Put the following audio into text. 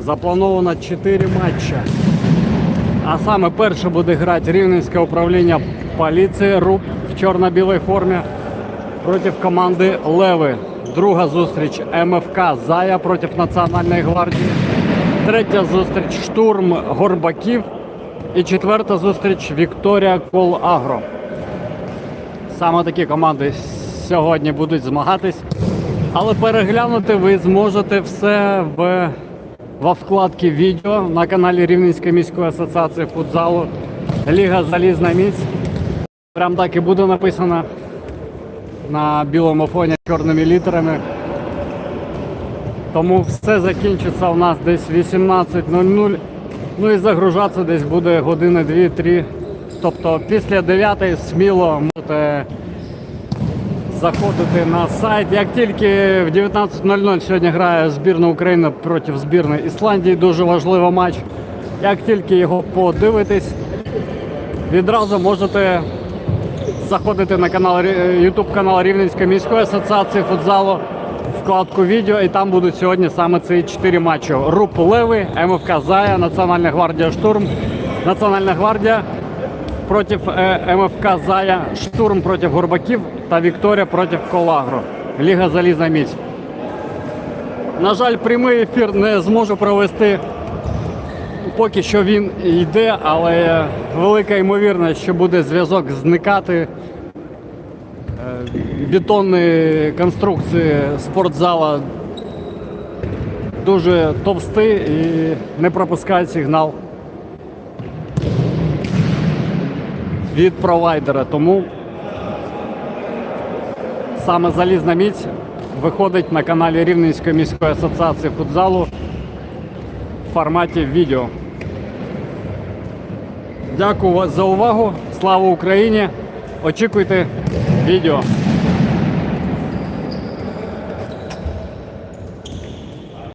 заплановано 4 матчі. А саме перше буде грати Рівненське управління поліції РУП в чорно-білій формі проти команди Леви. Друга зустріч МФК Зая проти Національної гвардії. Третя зустріч штурм Горбаків. І четверта зустріч Вікторія Кол Агро. Саме такі команди сьогодні будуть змагатись. Але переглянути ви зможете все в, во вкладці відео на каналі Рівненської міської асоціації футзалу Ліга Залізна міць. Прям так і буде написано на білому фоні чорними літерами. Тому все закінчиться у нас десь 18.00. Ну і загружатися десь буде години 2-3. Тобто після 9 сміло можете заходити на сайт. Як тільки в 19.00 сьогодні грає збірна України проти збірної Ісландії, дуже важливий матч. Як тільки його подивитесь, відразу можете заходити на канал YouTube канал Рівненської міської асоціації футзалу, вкладку відео, і там будуть сьогодні саме ці чотири матчі: РУП Леви, МФК Зая, Національна гвардія Штурм, Національна гвардія проти е, МФК Зая, Штурм проти Горбаків та Вікторія проти Колагро. Ліга Залізна міць. На жаль, прямий ефір не зможу провести. Поки що він йде, але велика ймовірність, що буде зв'язок зникати. Е, Бетонні конструкції спортзала дуже товсті і не пропускають сигнал від провайдера. Тому саме залізна міць виходить на каналі Рівненської міської асоціації футзалу в форматі відео. Дякую за увагу. Слава Україні! Очікуйте відео.